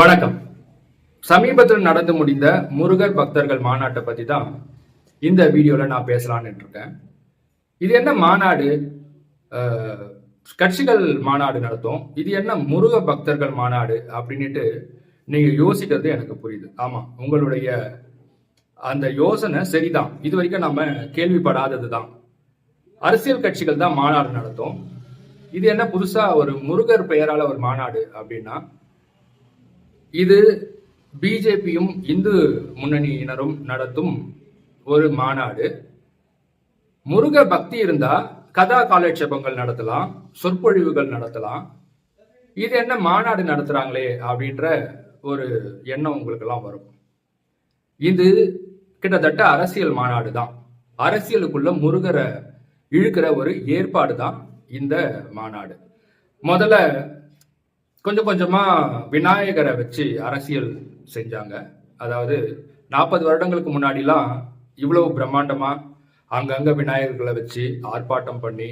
வணக்கம். சமீபத்தில் நடந்து முடிந்த முருகர் பக்தர்கள் மாநாட்டை பத்தி தான் இந்த வீடியோல நான் பேசலாம்னு இருக்கேன் இது என்ன மாநாடு? கட்சிகள் மாநாடு நடத்தும். இது என்ன முருக பக்தர்கள் மாநாடு அப்படின்னுட்டு நீங்க யோசிக்கிறது எனக்கு புரியுது. ஆமா உங்களுடைய அந்த யோசனை சரிதான். இது வரைக்கும் நம்ம கேள்விப்படாதது தான். அரசியல் கட்சிகள் தான் மாநாடு நடத்தும். இது என்ன புதுசா ஒரு முருகர் பெயரால ஒரு மாநாடு அப்படின்னா இது பிஜேபியும் இந்து முன்னணியினரும் நடத்தும் ஒரு மாநாடு. முருக பக்தி இருந்தா கதா காலட்சேபங்கள் நடத்தலாம் சொற்பொழிவுகள் நடத்தலாம். இது என்ன மாநாடு நடத்துறாங்களே அப்படின்ற ஒரு எண்ணம் உங்களுக்கெல்லாம் வரும். இது கிட்டத்தட்ட அரசியல் மாநாடு தான். அரசியலுக்குள்ள முருகரை இழுக்கிற ஒரு ஏற்பாடு தான் இந்த மாநாடு. முதல்ல கொஞ்சம் கொஞ்சமாக விநாயகரை வச்சு அரசியல் செஞ்சாங்க. அதாவது நாற்பது வருடங்களுக்கு முன்னாடிலாம் இவ்வளவு பிரம்மாண்டமாக அங்கங்கே விநாயகர்களை வச்சு ஆர்ப்பாட்டம் பண்ணி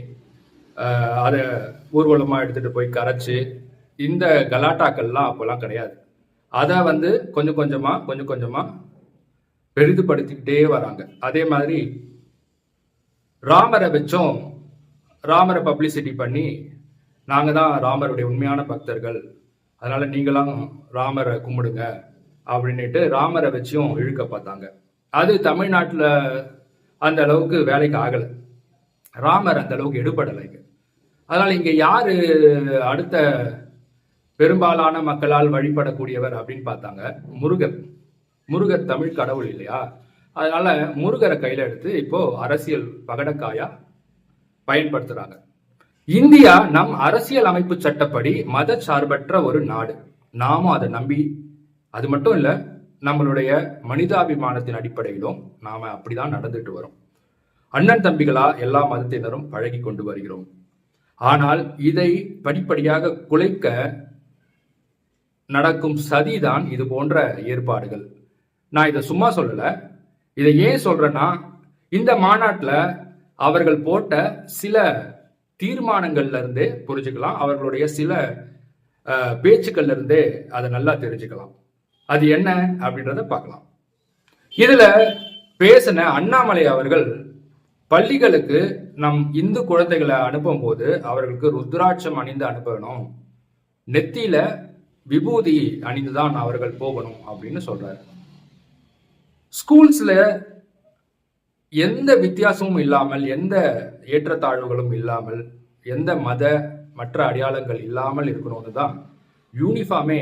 அதை ஊர்வலமாக எடுத்துகிட்டு போய் கரைச்சி இந்த கலாட்டாக்கள்லாம் அப்போல்லாம் கிடையாது. அதை வந்து கொஞ்சம் கொஞ்சமாக கொஞ்சம் கொஞ்சமாக பெரிதுபடுத்திக்கிட்டே வராங்க. அதே மாதிரி ராமரை வச்சும் ராமரை பப்ளிசிட்டி பண்ணி நாங்கள் தான் ராமருடைய உண்மையான பக்தர்கள். அதனால நீங்களாம் ராமரை கும்பிடுங்க அப்படின்னுட்டு ராமரை வச்சும் இழுக்க பார்த்தாங்க. அது தமிழ்நாட்டில் அந்த அளவுக்கு வேலைக்கு ஆகலை. ராமர் அந்த அளவுக்கு எடுபடலைங்க அதனால் இங்கே யார் அடுத்த பெரும்பாலான மக்களால் வழிபடக்கூடியவர் அப்படின்னு பார்த்தாங்க முருகர் முருகர் தமிழ் கடவுள் இல்லையா? அதனால முருகரை கையில் எடுத்து இப்போ அரசியல் பகடக்காயா பயன்படுத்துகிறாங்க இந்தியா நம் அரசியல் அமைப்பு சட்டப்படி மத சார்பற்ற ஒரு நாடு. நாமும் அதை நம்பி அது மட்டும் இல்ல நம்மளுடைய மனிதாபிமானத்தின் அடிப்படையிலும் நாம அப்படிதான் நடந்துட்டு வரோம். அண்ணன் தம்பிகளா எல்லா மதத்தினரும் பழகி கொண்டு வருகிறோம். ஆனால் இதை படிப்படியாக குலைக்க நடக்கும் சதிதான் இது போன்ற ஏற்பாடுகள். நான் இதை சும்மா சொல்லல. இதை ஏன் சொல்றேன்னா இந்த மாநாட்டில் அவர்கள் போட்ட சில தீர்மானங்கள்ல இருந்தே புரிஞ்சுக்கலாம். அவர்களுடைய சில பேச்சுக்கள்ல இருந்தே அதை நல்லா தெரிஞ்சுக்கலாம். அது என்ன அப்படின்றத பார்க்கலாம் இதுல பேசின அண்ணாமலை அவர்கள் பள்ளிகளுக்கு நம் இந்து குழந்தைகளை அனுப்பும் போது அவர்களுக்கு ருத்ராட்சம் அணிந்து அனுப்பணும். நெத்தியில விபூதி அணிந்துதான் அவர்கள் போகணும் அப்படின்னு சொல்றாரு. ஸ்கூல்ஸ்ல எந்த வித்தியாசமும் இல்லாமல் எந்த ஏற்றத்தாழ்வுகளும் இல்லாமல் எந்த மத மற்ற அடையாளங்கள் இல்லாமல் இருக்கணும்னு தான் யூனிஃபார்மே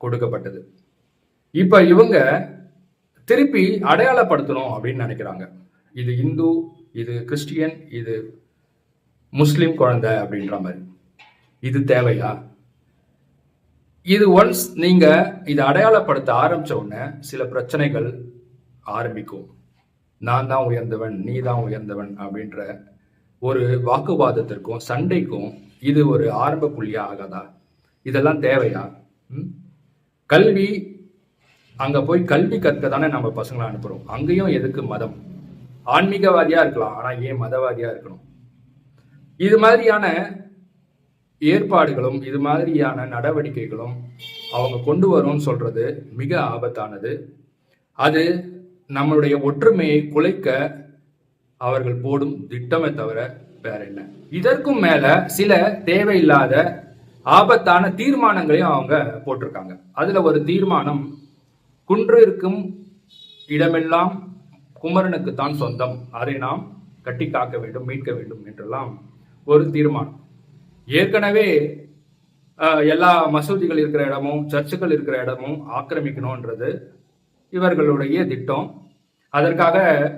கொடுக்கப்பட்டது. இப்போ இவங்க திருப்பி அடையாளப்படுத்தணும் அப்படின்னு நினைக்கிறாங்க. இது இந்து இது கிறிஸ்டியன் இது முஸ்லீம் குழந்தை அப்படின்ற மாதிரி. இது தேவையா? இது ஒன்ஸ் நீங்கள் இதை அடையாளப்படுத்த ஆரம்பித்த உடனே சில பிரச்சனைகள் ஆரம்பிக்கும். நான் தான் உயர்ந்தவன் நீ தான் உயர்ந்தவன் அப்படின்ற ஒரு வாக்குவாதத்திற்கும் சண்டைக்கும் இது ஒரு ஆரம்ப புள்ளியா ஆகாதா? இதெல்லாம் தேவையா? கல்வி அங்க போய் கல்வி கற்க தானே நம்ம பசங்களை அனுப்புறோம். அங்கேயும் எதுக்கு மதம்? ஆன்மீகவாதியா இருக்கலாம் ஆனா ஏன் மதவாதியா இருக்கணும்? இது மாதிரியான ஏற்பாடுகளும் இது மாதிரியான நடவடிக்கைகளும் அவங்க கொண்டு வரும்னு சொல்றது மிக ஆபத்தானது. அது நம்மளுடைய ஒற்றுமையை குலைக்க அவர்கள் போடும் திட்டமே தவிர வேற என்ன. இதற்கும் மேல சில தேவையில்லாத ஆபத்தான தீர்மானங்களையும் அவங்க போட்டிருக்காங்க. அதுல ஒரு தீர்மானம் குன்று இருக்கும் இடமெல்லாம் குமரனுக்கு தான் சொந்தம். அதை நாம் கட்டி காக்க வேண்டும் மீட்க வேண்டும் என்றெல்லாம் ஒரு தீர்மானம். ஏற்கனவே எல்லா மசூதிகள் இருக்கிற இடமும் சர்ச்சுகள் இருக்கிற இடமும் ஆக்கிரமிக்கணும்ன்றது இவர்களுடைய திட்டம். அதற்காக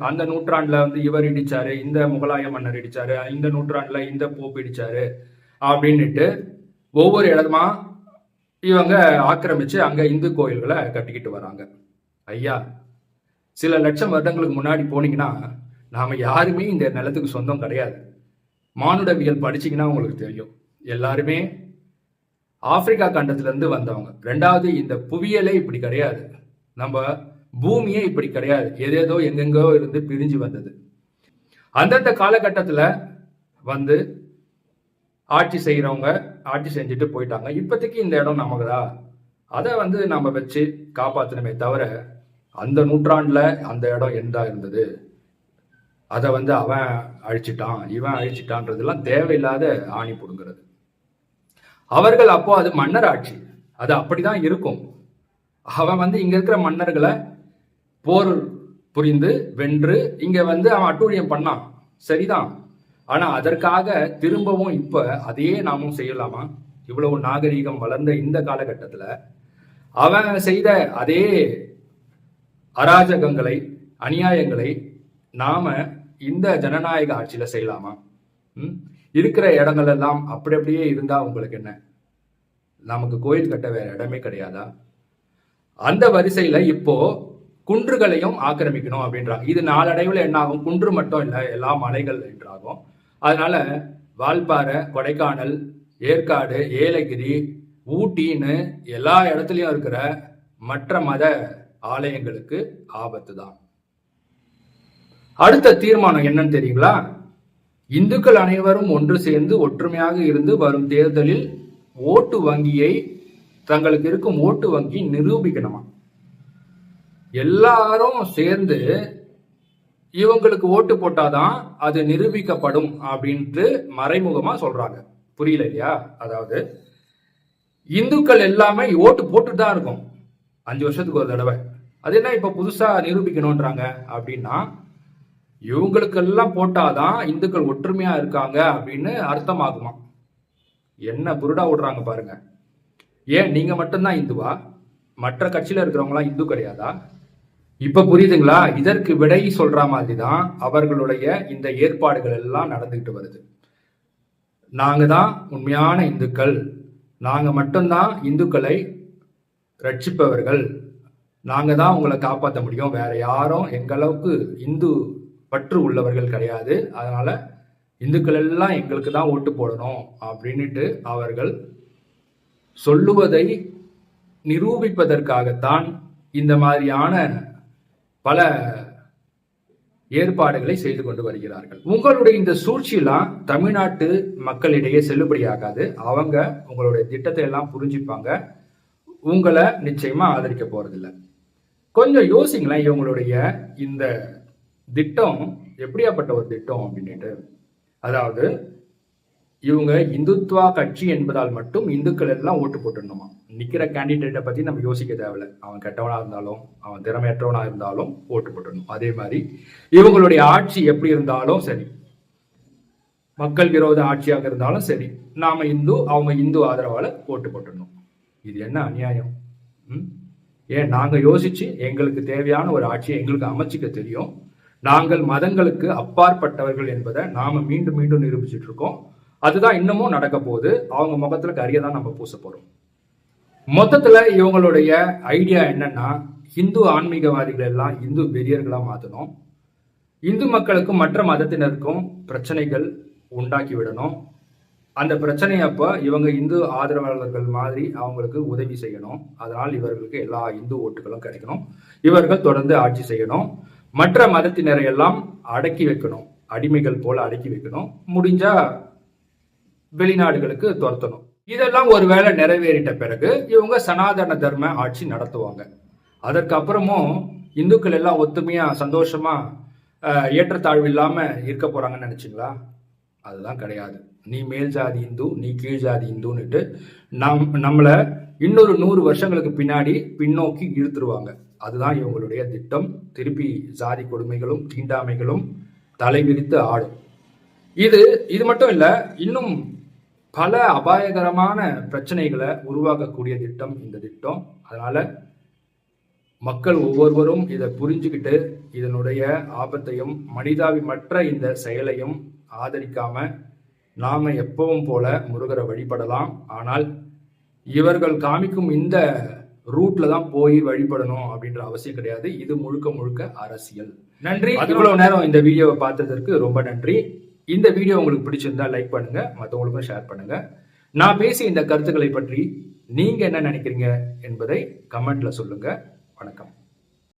அந்த நூற்றாண்டுல வந்து இவர் இடிச்சாரு இந்த முகலாய மன்னர் இடிச்சாரு இந்த நூற்றாண்டுல இந்த போப் இடிச்சாரு அப்படின்னுட்டு ஒவ்வொரு இடமா இவங்க ஆக்கிரமிச்சு அங்க இந்து கோயில்களை கட்டிக்கிட்டு வராங்க. ஐயா சில லட்சம் வருடங்களுக்கு முன்னாடி போனீங்கன்னா நாம யாருமே இந்த நிலத்துக்கு சொந்தம் கிடையாது. மானுடவியல் படிச்சீங்கன்னா உங்களுக்கு தெரியும். எல்லாருமே ஆப்பிரிக்கா கண்டத்துல இருந்து வந்தவங்க. ரெண்டாவது இந்த புவியலே இப்படி கிடையாது. நம்ம பூமியே இப்படி கிடையாது. எதேதோ எங்கெங்கோ இருந்து பிரிஞ்சு வந்தது. அந்தந்த காலகட்டத்தில் வந்து ஆட்சி செய்கிறவங்க ஆட்சி செஞ்சுட்டு போயிட்டாங்க. இப்போதைக்கு இந்த இடம் நமக்குதா? அதை வந்து நம்ம வச்சு காப்பாற்றணுமே தவிர அந்த நூற்றாண்டில் அந்த இடம் எந்தா இருந்தது? அதை வந்து அவன் அழிச்சிட்டான் இவன் அழிச்சிட்டான்றதெல்லாம் தேவையில்லாத ஆணி பிடுங்கிறது. அவர்கள் அப்போ அது மன்னர் ஆட்சி. அது அப்படிதான் இருக்கும். அவன் வந்து இங்க இருக்கிற மன்னர்களை போர் புரிந்து வென்று இங்க வந்து அவன் அட்டூழியம் பண்ணான். சரிதான். ஆனா அதற்காக திரும்பவும் இப்ப அதையே நாமும் செய்யலாமா? இவ்வளவு நாகரீகம் வளர்ந்த இந்த காலகட்டத்துல அவன் செய்த அதே அராஜகங்களை அநியாயங்களை நாம இந்த ஜனநாயக ஆட்சியில செய்யலாமா? ம்? இருக்கிற இடங்கள் எல்லாம் அப்படி அப்படியே இருந்தா உங்களுக்கு என்ன? நமக்கு கோயில் கட்ட வேற இடமே கிடையாதா? அந்த வரிசையில இப்போ குன்றுகளையும் ஆக்கிரமிக்கணும் அப்படின்றாங்க. இது நாளடைவில் என்ன ஆகும் குன்று மட்டும் இல்லை எல்லா மலைகள் என்றாகும். அதனால வால்பாறை கொடைக்கானல் ஏற்காடு ஏலகிரி ஊட்டின்னு எல்லா இடத்துலையும் இருக்கிற மற்ற மத ஆலயங்களுக்கு ஆபத்து தான் அடுத்த தீர்மானம் என்னன்னு தெரியுங்களா? இந்துக்கள் அனைவரும் ஒன்று சேர்ந்து ஒற்றுமையாக இருந்து வரும் தேர்தலில் ஓட்டு வங்கியை தங்களுக்கு இருக்கும் ஓட்டு வங்கி நிரூபிக்கணுமா? எல்லாரும் சேர்ந்து இவங்களுக்கு ஓட்டு போட்டாதான் அது நிரூபிக்கப்படும் அப்படின்ட்டு மறைமுகமா சொல்றாங்க. புரியல இல்லையா? அதாவது இந்துக்கள் எல்லாமே ஓட்டு போட்டுட்டு தான் இருக்கும். அஞ்சு வருஷத்துக்கு ஒரு தடவை. அது என்ன இப்ப புதுசா நிரூபிக்கணும்ன்றாங்க அப்படின்னா இவங்களுக்கெல்லாம் போட்டாதான் இந்துக்கள் ஒற்றுமையா இருக்காங்க அப்படின்னு அர்த்தமாகுமா? என்ன புருடா விடுறாங்க பாருங்க. ஏன் நீங்க மட்டும்தான் இந்துவா? மற்ற கட்சியில இருக்கிறவங்களாம் இந்து கிடையாதா? இப்ப புரியுதுங்களா? இதற்கு விடை சொல்ற மாதிரி தான் அவர்களுடைய இந்த ஏற்பாடுகள் எல்லாம் நடந்துகிட்டு வருது. நாங்க தான் உண்மையான இந்துக்கள். நாங்க மட்டும்தான் இந்துக்களை ரட்சிப்பவர்கள். நாங்க தான் உங்களை காப்பாற்ற முடியும். வேற யாரும் எங்களவுக்கு இந்து பற்று உள்ளவர்கள் கிடையாது. அதனால இந்துக்கள் எல்லாம் எங்களுக்கு தான் ஓட்டு போடணும் அப்படின்னுட்டு அவர்கள் சொல்லுவதை நிரூபிப்பதற்காகத்தான் இந்த மாதிரியான பல ஏற்பாடுகளை செய்து கொண்டு வருகிறார்கள். உங்களுடைய இந்த சூழ்ச்சியெல்லாம் தமிழ்நாட்டு மக்களிடையே செல்லுபடியாகாது. அவங்க உங்களுடைய திட்டத்தை எல்லாம் புரிஞ்சுப்பாங்க. உங்களை நிச்சயமா ஆதரிக்க போறதில்ல. கொஞ்சம் யோசிங்களேன் இவங்களுடைய இந்த திட்டம் எப்படியாப்பட்ட ஒரு திட்டம் அப்படின்ட்டு அதாவது இவங்க இந்துத்வா கட்சி என்பதால் மட்டும் இந்துக்கள் எல்லாம் ஓட்டு போட்டுடணுமா? நிற்கிற கேண்டிடேட்டை பற்றி நம்ம யோசிக்க தேவையில்ல. அவன் கெட்டவனாக இருந்தாலும் அவன் திறமையற்றவனாக இருந்தாலும் ஓட்டு போட்டுடணும். அதே மாதிரி இவங்களுடைய ஆட்சி எப்படி இருந்தாலும் சரி. மக்கள் விரோத ஆட்சியாக இருந்தாலும் சரி நாம இந்து அவங்க இந்து ஆதரவால் ஓட்டு போட்டுடணும். இது என்ன அநியாயம்? ம்? ஏன் நாங்கள் யோசிச்சு எங்களுக்கு தேவையான ஒரு ஆட்சியை எங்களுக்கு அமைச்சிக்க தெரியும். நாங்கள் மதங்களுக்கு அப்பாற்பட்டவர்கள் என்பதை நாம மீண்டும் மீண்டும் நிரூபிச்சுட்டு இருக்கோம். அதுதான் இன்னமும் நடக்க போகுது அவங்க முகத்துல கரிய தான் நம்ம பூச போறோம். மொத்தத்துல இவங்களுடைய ஐடியா என்னன்னா இந்து ஆன்மீகவாதிகள் எல்லாம் இந்து வெறியர்களா மாத்தணும். இந்து மக்களுக்கும் மற்ற மதத்தினருக்கும் பிரச்சனைகள் உண்டாக்கி விடணும். அந்த பிரச்சனை அப்ப இவங்க இந்து ஆதரவாளர்கள் மாதிரி அவங்களுக்கு உதவி செய்யணும். அதனால் இவர்களுக்கு எல்லா இந்து ஓட்டுகளும் கிடைக்கணும். இவர்கள் தொடர்ந்து ஆட்சி செய்யணும். மற்ற மதத்தினரை எல்லாம் அடக்கி வைக்கணும். அடிமைகள் போல அடக்கி வைக்கணும். முடிஞ்சா வெளிநாடுகளுக்கு துரத்தணும். இதெல்லாம் ஒருவேளை நிறைவேறிட்ட பிறகு இவங்க சனாதன தர்ம ஆட்சி நடத்துவாங்க. அதற்கப்புறமும் இந்துக்கள் எல்லாம் ஒத்துமையா சந்தோஷமா ஏற்றத்தாழ்வு இல்லாம இருக்க போறாங்கன்னு நினைச்சிங்களா? அதுதான் கிடையாது. நீ மேல் ஜாதி இந்து நீ கீழ் ஜாதி இந்துன்னுட்டு நம் நம்மளை இன்னொரு நூறு வருஷங்களுக்கு பின்னாடி பின்னோக்கி இழுத்துருவாங்க. அதுதான் இவங்களுடைய திட்டம். திருப்பி ஜாதி கொடுமைகளும் தீண்டாமைகளும் தலைவிரித்து ஆடும் இது இது மட்டும் இல்லை இன்னும் பல அபாயகரமான பிரச்சனைகளை உருவாக்கக்கூடிய திட்டம் இந்த திட்டம். அதனால மக்கள் ஒவ்வொருவரும் இதை புரிஞ்சுக்கிட்டு இதனுடைய ஆபத்தையும் மனிதாபிமற்ற இந்த செயலையும் ஆதரிக்காம நாம எப்பவும் போல முருகரை வழிபடலாம். ஆனால் இவர்கள் காமிக்கும் இந்த ரூட்ல தான் போய் வழிபடணும் அப்படின்ற அவசியம் கிடையாது. இது முழுக்க முழுக்க அரசியல். நன்றி. இவ்வளவு நேரம் இந்த வீடியோவை பார்த்ததற்கு ரொம்ப நன்றி. இந்த வீடியோ உங்களுக்கு பிடிச்சிருந்தா லைக் பண்ணுங்க மற்றவங்களுக்கும் ஷேர் பண்ணுங்க. நான் பேசிய இந்த கருத்துக்களை பற்றி நீங்க என்ன நினைக்கிறீங்க என்பதை கமெண்ட்ல சொல்லுங்க. வணக்கம்.